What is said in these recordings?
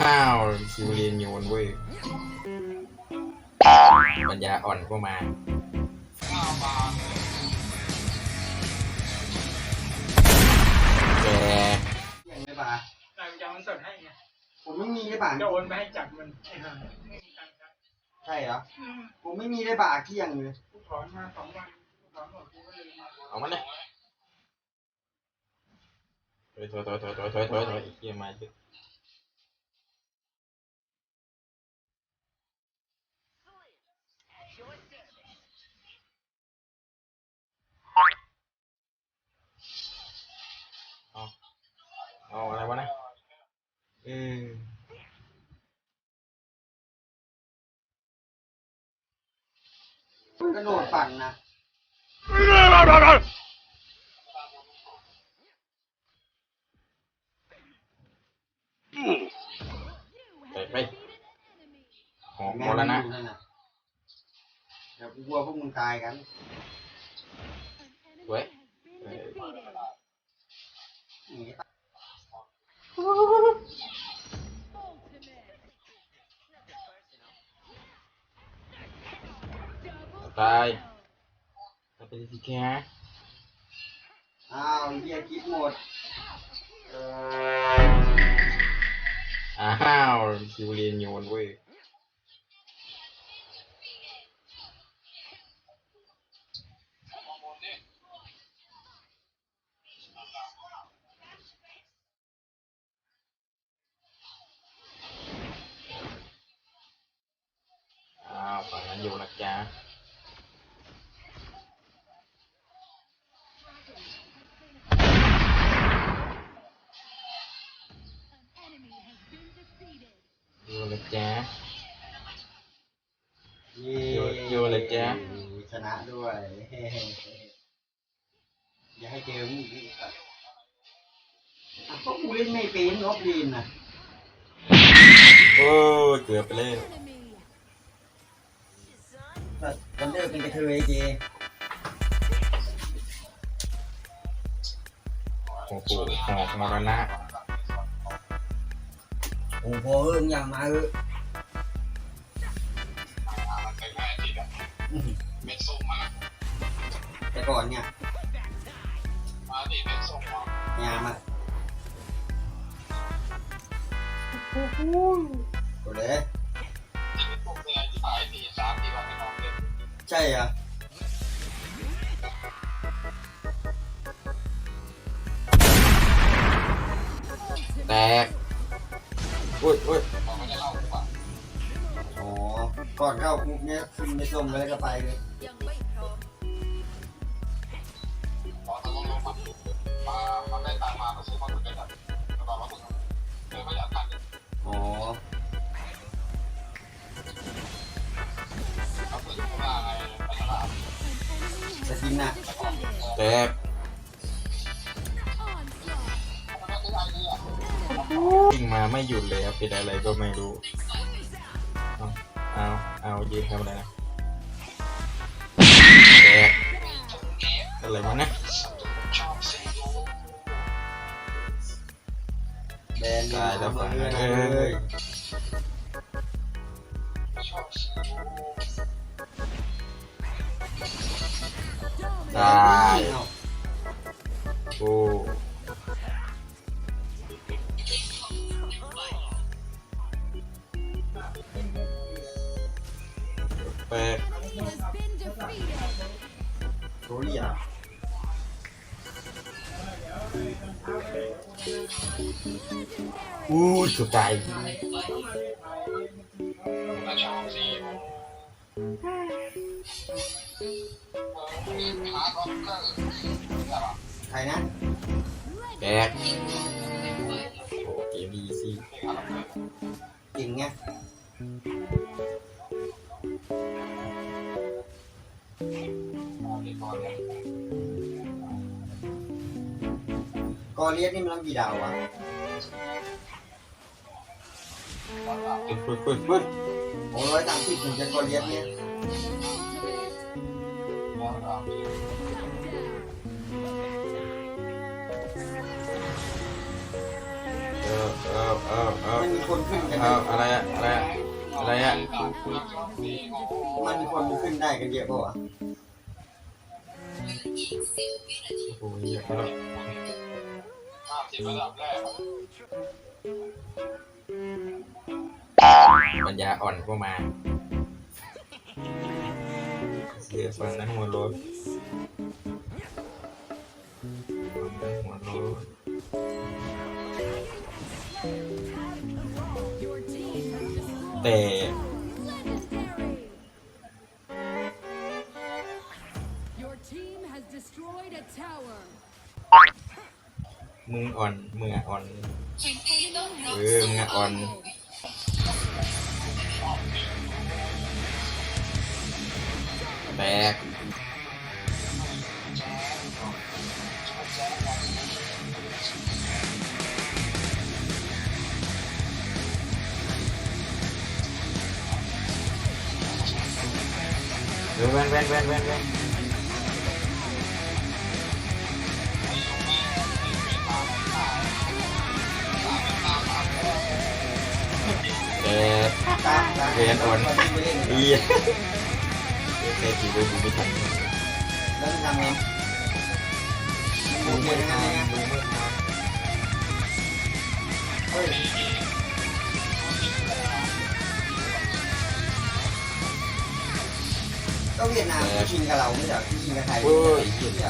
ข้าวคิวเรียนโยนเว้ยปัญญาอ่อนพวกมาแกยงไม่ปะนายจะมันสดให้ไงผมไม่มีได้บาทจะโอนไปให้จับมันใช่เหรอผมไม่มีได้บาทเที่ยงเลยถอนมาสองวันถอนหมดกูก็เลยมาเอามันเลยถอยถอยถอยถอยถอยถอยถอยไอ้เหี้ยมาเยอะ เอาอะไรวะนะเออกระโดดปั่นนะไปไปหอมแม่หมดแล้วนะงอยู่นั่นน่ะเดี๋ยวกูกลัวพวกมึงตายกันเว้ย tay tập đi gì kia? À kia kíp một. À hao siêu liền nhồn quê. อยู่เลยจ๊ะชนะด้วยเฮ้อย่าให้เจอมึงอีกอะอะก็กูเล่นไม่เป็นออฟลีนน่ะโอ้ยเกือบไปเลยแต่กันเดอร์เป็นกระเทยเจโอ้โหหอกมรณะโอ้โหเอิงอย่างมาเออ เม็นส่งมาแต่ก่อนเนี่ยมาดิเม็นส่งมางามอะโอ้โหกูเลยชีวิตผมเนี่ยที่ขายสี่สามสี่วันไม่นอนเลยใช่อะแตกอุ้ยอุ้ย ก่อนเข้าคุกเนี้ยขึ้นไม่ส้มเลยก็ไปเลยพอทำลงมามามาได้ตังมาก็ซื้อมาถึงกันแบบกระเป๋ามาตุนเลยไม่อยากทานอ๋อจะกินนะเต่วิ่งมาไม่หยุดเลยครับเป็นอะไรก็ไม่รู้ เอายืนทำอะไรนะอะไรวะนะแบนตายแล้วฝังเลเอ้ยยตายโอ้ แปลกโรเลียอู้ยสุดใจใครนะแตกโอ้เกมดีสิจริงไง กอเลียสนี่มันต้องกี่ดาววะฟึดฟึดฟึดโอ้ร้อยสามสิบถึงจะกอเลียสเนี่ยเออเออเออเออไม่มีคนขึ้นกัน เอาอะไรอะอะไรอะ อะไรอะมันคนขึ้นได้กันเยอะป่ะวะโอ้ยเยอะแล้วปัญญาอ่อนก็มาเสียฟังนั้นหัวโลดฟังนั้นหัวโลด แต่ legendary. Your team has destroyed a tower. มึงอ่อนมึงอะอ่อน An enemy has เออมึงอะอ่อนแตก เออแว่นแว่นแว่นแว่นแว่นแต่ตา ก็เวียดนามชิงกับเราไม่ใช่เหรอที่ชิงกับไทยเว้ยไม่ใช่เหร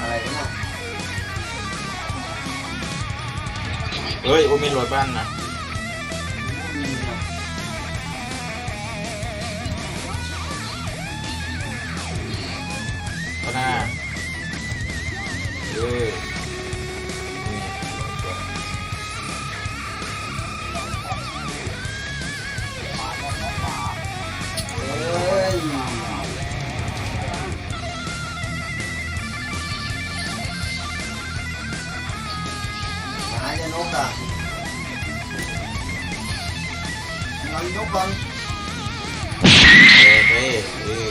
อะไรกันน่ะเฮ้ยโอมีรถบ้านนะ นอนนกบอลเออเฮ้ยเออ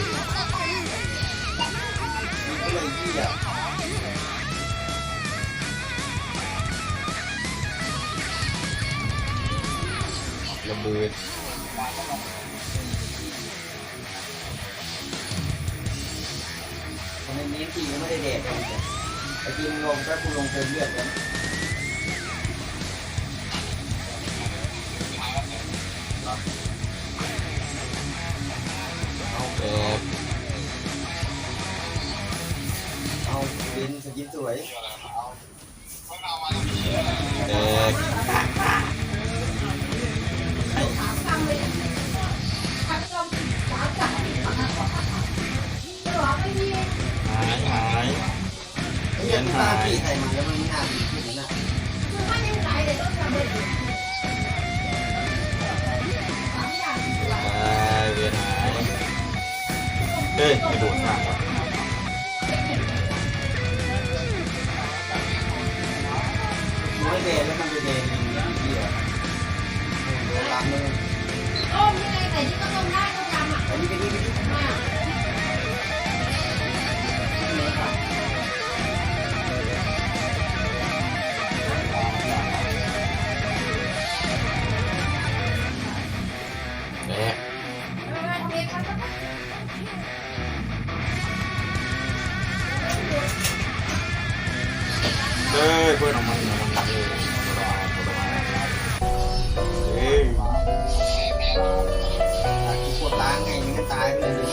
มีก็เลยที่อะระเบิดคนในนี้ทีก็ไม่ได้เด็ดกันเลยไอ้ทีมลงก็กูลงเติมเลือดกัน เป็นสวยแตกหายหายเหี้ยังตาปีใครมาแล้วมันไม่น่ามีขึ้นนะตายเวียนหายเฮ้ยกระโดดข้ามว่ะน้ เฮ้ยเพื่อนออกมาเพื่อนออกมาเลยเฮ้ยปวดล้างไงมันก็ตายไปเลย